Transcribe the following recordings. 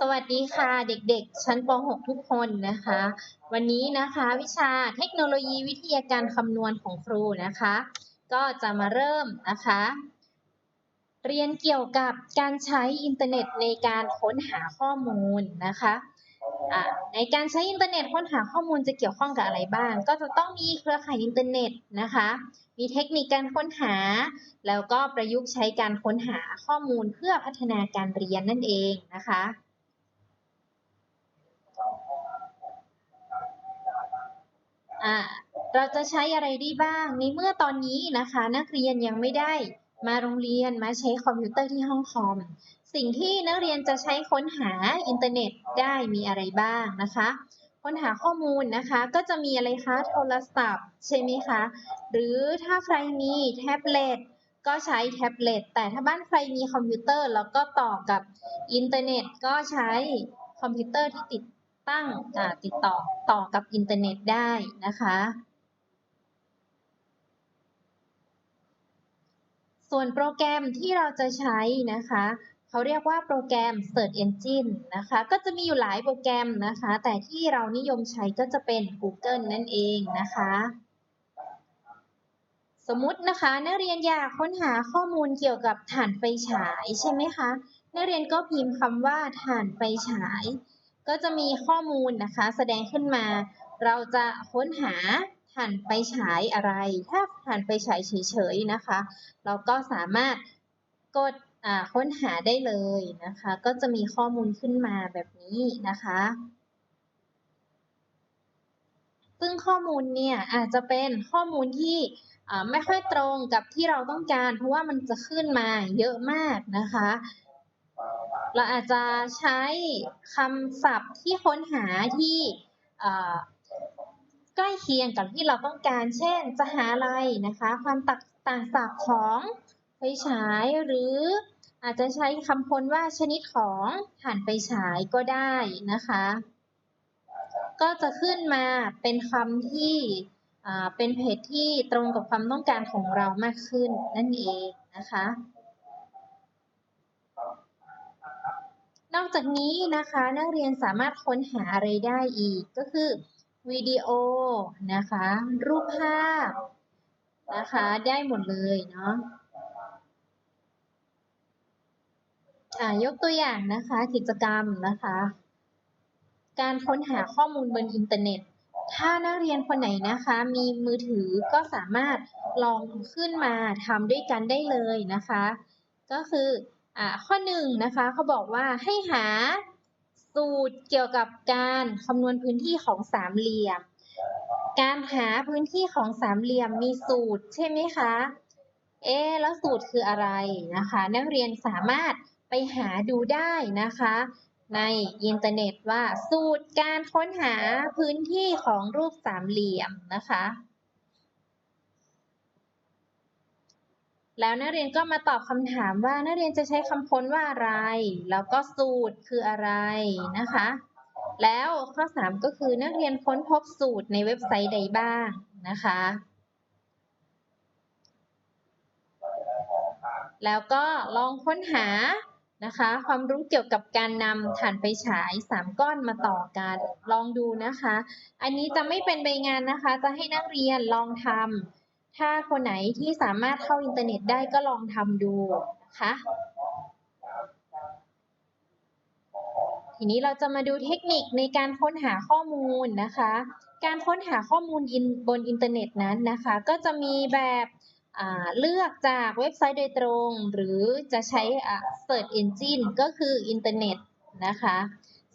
สวัสดีค่ะเด็กๆ ชั้นป .6 ทุกคนนะคะ วันนี้นะคะวิชาเทคโนโลยีวิทยาการคำนวณของครูนะคะ ก็จะมาเริ่มนะคะ เรียนเกี่ยวกับการใช้อินเทอร์เน็ตในการค้นหาข้อมูลนะคะะในการใช้อินเทอร์เน็ตค้นหาข้อมูลจะเกี่ยวข้องกับอะไรบ้าง ก็จะต้องมีเครือข่ายอินเทอร์เน็ตนะคะ มีเทคนิคการค้นหา แล้วก็ประยุกต์ใช้การค้นหาข้อมูลเพื่อพัฒนาการเรียนนั่นเองนะคะ อ่าเราจะใช้อะไรได้บ้างในเมื่อตอนนี้นะคะ นักเรียนยังไม่ได้มาโรงเรียนมาใช้คอมพิวเตอร์ที่ห้องคอม สิ่งที่นักเรียนจะใช้ค้นหาอินเทอร์เน็ตได้มีอะไรบ้างนะคะ ค้นหาข้อมูลนะคะ ก็จะมีอะไรคะโทรศัพท์ใช่ไหมคะหรือถ้าใครมีแท็บเล็ตก็ใช้แท็บเล็ตแต่ถ้าบ้านใครมีคอมพิวเตอร์แล้วก็ต่อกับอินเทอร์เน็ตก็ใช้คอมพิวเตอร์ที่ติด ตั้งติดต่อต่อกับอินเทอร์เน็ตได้นะคะ ส่วนโปรแกรมที่เราจะใช้นะคะเขาเรียกว่าโปรแกรม Search Engine นะคะ ก็จะมีอยู่หลายโปรแกรมนะคะ แต่ที่เรานิยมใช้ก็จะเป็น Google นั่นเองนะคะ สมมตินะคะ นักเรียนอยากค้นหาข้อมูลเกี่ยวกับถ่านไฟฉายใช่ไหมคะ นักเรียนก็พิมพ์คำว่าถ่านไฟฉาย ก็จะมีข้อมูลนะคะแสดงขึ้นมา เราจะค้นหาถ่านไฟฉายอะไร ถ้าถ่านไฟฉายเฉยๆนะคะ เราก็สามารถกดค้นหาได้เลยนะคะ ก็จะมีข้อมูลขึ้นมาแบบนี้นะคะ ซึ่งข้อมูลเนี่ยอาจจะเป็นข้อมูลที่ไม่ค่อยตรงกับที่เราต้องการ เพราะว่ามันจะขึ้นมาเยอะมากนะคะ เราอาจจะใช้คำศัพท์ที่ค้นหาที่ใกล้เคียงกับที่เราต้องการ เช่น จะหาอะไรนะคะ ความตักต่างศัพท์ของไฟฉายหรืออาจจะใช้คำพลว่าชนิดของถ่านไฟฉายก็ได้นะคะ ก็จะขึ้นมาเป็นคำที่เป็นเพจที่ตรงกับความต้องการของเรามากขึ้นนั่นเองนะคะ นอก จากนี้นะคะนักเรียนสามารถค้นหาอะไรได้อีกก็คือวิดีโอนะคะ รูปภาพนะคะได้หมดเลยเนาะอ่ายกตัวอย่างนะคะกิจกรรมนะคะ การค้นหาข้อมูลบนอินเทอร์เน็ต ถ้านักเรียนคนไหนนะคะ มีมือถือก็สามารถลองขึ้นมาทำด้วยกันได้เลยนะคะ ก็คือ อ่าข้อหนึ่งนะคะเขาบอกว่าให้หาสูตรเกี่ยวกับการคำนวณพื้นที่ของสามเหลี่ยม การหาพื้นที่ของสามเหลี่ยมมีสูตรใช่ไหมคะ เอ๊แล้วสูตรคืออะไรนะคะ นักเรียนสามารถไปหาดูได้นะคะ ในอินเทอร์เน็ตว่าสูตรการค้นหาพื้นที่ของรูปสามเหลี่ยมนะคะ แล้วนักเรียนก็มาตอบคำถามว่านักเรียนจะใช้คำพ้นว่าอะไร แล้วก็สูตรคืออะไรนะคะ แล้วข้อ 3 ก็คือนักเรียนค้นพบสูตรในเว็บไซต์ใดบ้างนะคะ แล้วก็ลองค้นหานะคะ ความรู้เกี่ยวกับการนำถ่านไฟฉาย 3 ก้อนมาต่อกัน ลองดูนะคะ อันนี้จะไม่เป็นใบงานนะคะ จะให้นักเรียนลองทำ ถ้าคนไหนที่สามารถเข้าอินเทอร์เน็ตได้ก็ลองทำดูนะคะทีนี้เราจะมาดูเทคนิคในการค้นหาข้อมูลนะคะ การค้นหาข้อมูลบนอินเทอร์เน็ตนั้นนะคะ ก็จะมีแบบเลือกจากเว็บไซต์โดยตรง หรือจะใช้ Search Engine ก็คืออินเทอร์เน็ตนะคะ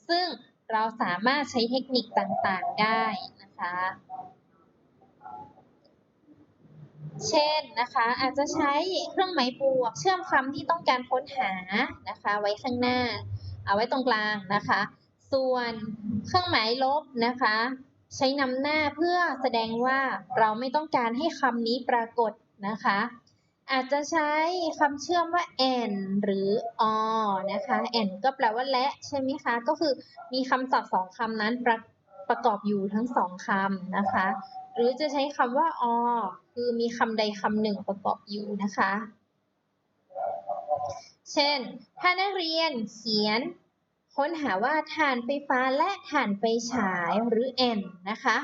ซึ่งเราสามารถใช้เทคนิคต่างๆได้นะคะ เช่นนะคะอาจจะใช้เครื่องหมายบวก เชื่อมคำที่ต้องการค้นหานะคะไว้ข้างหน้า เอาไว้ตรงกลางนะคะ ส่วนเครื่องหมายลบนะคะ ใช้นำหน้าเพื่อแสดงว่าเราไม่ต้องการให้คำนี้ปรากฏนะคะ อาจจะใช้คำเชื่อมว่า and หรือ or นะคะ and ก็แปลว่าและใช่ไหมคะ ก็คือมีคำศัพท์สองคำนั้นประ ประกอบอยู่ทั้งสองคำนะคะ หรือจะใช้คำว่า or คือมีคำใดคำหนึ่งประกอบอยู่นะคะ เช่น ถ้านักเรียนเขียนคค้นหาว่าถ่านไฟฟ้าและถ่านไฟฉายหรือ N นะคะ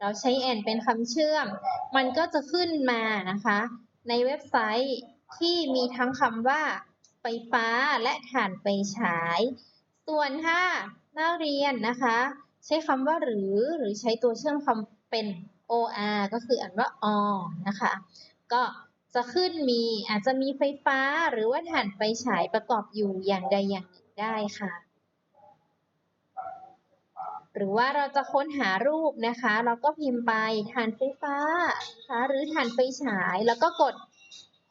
เราใช้ N เป็นคำเชื่อม มันก็จะขึ้นมานะคะ ในเว็บไซต์ที่มีทั้งคำว่า ไฟฟ้าและถ่านไฟฉาย ส่วนถ้านักเรียนนะคะ ใช้คำว่าหรือหรือใช้ตัวเชื่อมคำเป็น or ก็คืออ่านว่า or นะคะ ก็จะขึ้นมีอาจจะมีไฟฟ้าหรือว่าถ่านไฟฉายประกอบอยู่อย่างใดอย่างหนึ่งได้ค่ะ หรือว่าเราจะค้นหารูปนะคะ เราก็พิมพ์ไปถ่านไฟฟ้านะคะหรือถ่านไฟฉายแล้วก็กด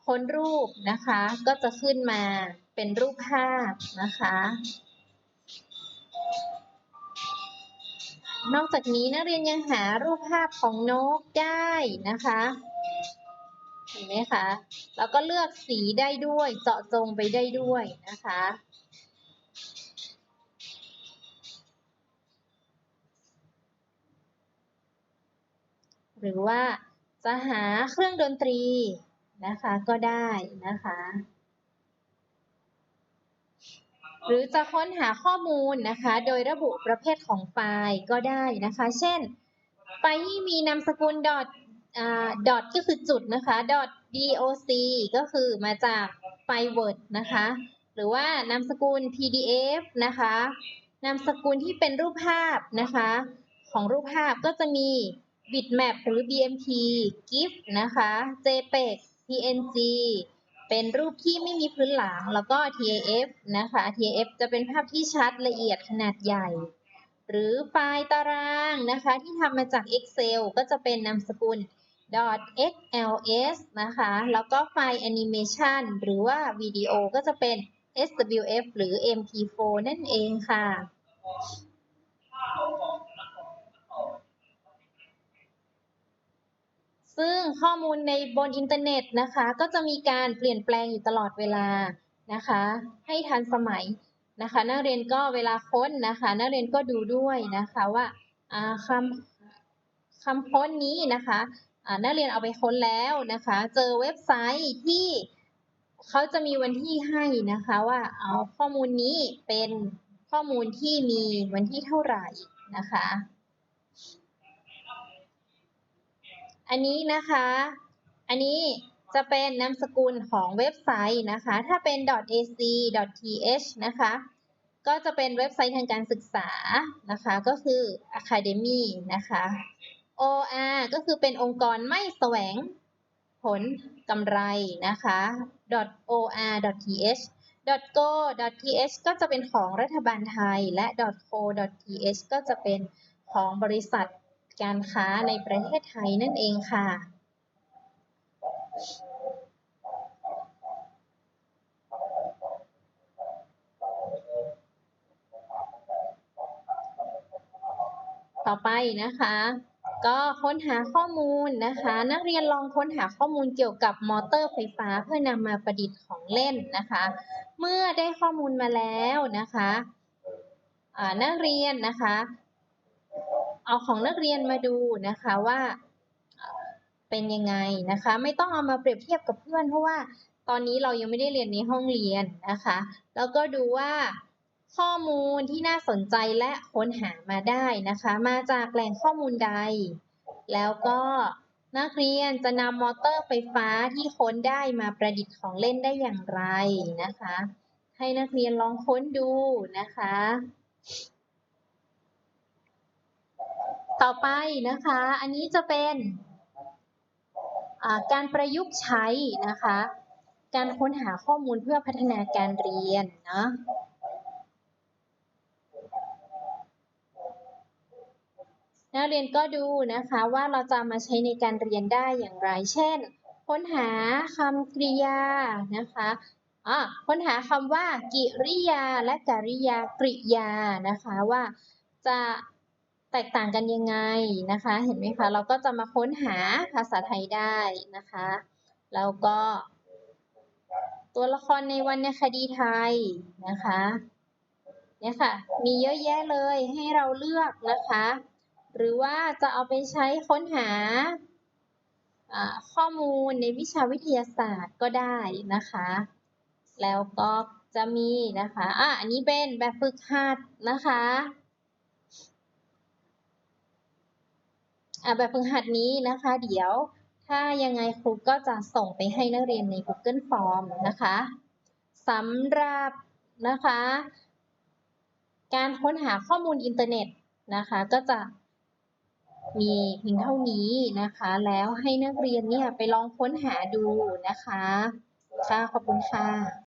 ค้นรูปนะคะ ก็จะขึ้นมาเป็นรูปภาพนะคะ นอกจากนี้นักเรียนยังหารูปภาพของนกได้นะคะเห็นไหมคะแล้วก็เลือกสีได้ด้วยเจาะจงไปได้ด้วยนะคะหรือว่าจะหาเครื่องดนตรีนะคะก็ได้นะคะ หรือจะค้นหาข้อมูลนะคะ โดยระบุประเภทของไฟล์ก็ได้นะคะ เช่น ไฟล์ที่มีนามสกุล dot อ่า dot ก็คือจุดนะคะ dot doc ก็คือมาจากไฟล์ word นะคะ หรือว่านามสกุล pdf นะคะ นามสกุลที่เป็นรูปภาพนะคะ ของรูปภาพก็จะมี bitmap หรือ bmp gif นะคะ jpeg png เป็นรูปที่ไม่มีพื้นหลังแล้วก็ TIF นะคะ TIF จะเป็นภาพที่ชัดละเอียดขนาดใหญ่ หรือไฟล์ตารางนะคะที่ทำมาจาก Excel ก็จะเป็นนามสกุล .xls นะคะ แล้วก็ไฟล์ animation หรือว่าวิดีโอก็จะเป็น swf หรือ mp4 นั่นเองค่ะ ซึ่งข้อมูลในบนอินเทอร์เน็ตนะคะ ก็จะมีการเปลี่ยนแปลงอยู่ตลอดเวลานะคะ ให้ทันสมัยนะคะ นักเรียนก็เวลาค้นนะคะ นักเรียนก็ดูด้วยนะคะว่าคำคำค้นนี้นะคะนักเรียนเอาไปค้นแล้วนะคะ เจอเว็บไซต์ที่เขาจะมีวันที่ให้นะคะว่าเอาข้อมูลนี้เป็นข้อมูลที่มีวันที่เท่าไหร่นะคะ อันนี้นะคะ อันนี้จะเป็นนามสกุลของเว็บไซต์นะคะ ถ้าเป็น .ac .th นะคะ ก็จะเป็นเว็บไซต์ทางการศึกษานะคะ ก็คือ academy นะคะ OR ก็คือเป็นองค์กรไม่แสวงผลกำไรนะคะ .or .th .go .th ก็จะเป็นของรัฐบาลไทย และ .co .th ก็จะเป็นของบริษัท การค้าในประเทศไทยนั่นเองค่ะ ต่อไปนะคะ ก็ค้นหาข้อมูลนะคะ นักเรียนลองค้นหาข้อมูลเกี่ยวกับมอเตอร์ไฟฟ้าเพื่อนำมาประดิษฐ์ของเล่นนะคะ เมื่อได้ข้อมูลมาแล้วนะคะนักเรียนนะคะ เอาของนักเรียนมาดูนะคะว่าเป็นยังไงนะคะ ไม่ต้องเอามาเปรียบเทียบกับเพื่อน เพราะว่าตอนนี้เรายังไม่ได้เรียนในห้องเรียนนะคะ แล้วก็ดูว่าข้อมูลที่น่าสนใจและค้นหามาได้นะคะ มาจากแหล่งข้อมูลใด แล้วก็นักเรียนจะนำมอเตอร์ไฟฟ้าที่ค้นได้มาประดิษฐ์ของเล่นได้อย่างไรนะคะ ให้นักเรียนลองค้นดูนะคะ ต่อไปนะคะ อันนี้จะเป็นการประยุกต์ใช้นะคะ การค้นหาข้อมูลเพื่อพัฒนาการเรียนเนาะนักเรียนก็ดูนะคะว่าเราจะมาใช้ในการเรียนได้อย่างไร เช่น ค้นหาคำกริยานะคะอ่าค้นหาคำว่า กิริยาและกริยากริยานะคะว่าจะ แตกต่างกันยังไงนะคะ เห็นไหมคะ เราก็จะมาค้นหาภาษาไทยได้นะคะ แล้วก็ ตัวละครในวรรณคดีไทยนะคะเนี่ยค่ะ มีเยอะแยะเลยให้เราเลือกนะคะ หรือว่าจะเอาไปใช้ค้นหาข้อมูลในวิชาวิทยาศาสตร์ก็ได้นะคะ แล้วก็จะมีนะคะ อะ อันนี้เป็นแบบฝึกหัดนะคะ แบบฝึกหัดนี้นะคะ เดี๋ยวถ้ายังไงครูก็จะส่งไปให้นักเรียนใน Google Form นะคะสำหรับนะคะ การค้นหาข้อมูลอินเทอร์เน็ตนะคะ ก็จะมีเพียงเท่านี้นะคะ แล้วให้นักเรียนเนี่ยไปลองค้นหาดูนะคะ ค่ะ ขอบคุณค่ะ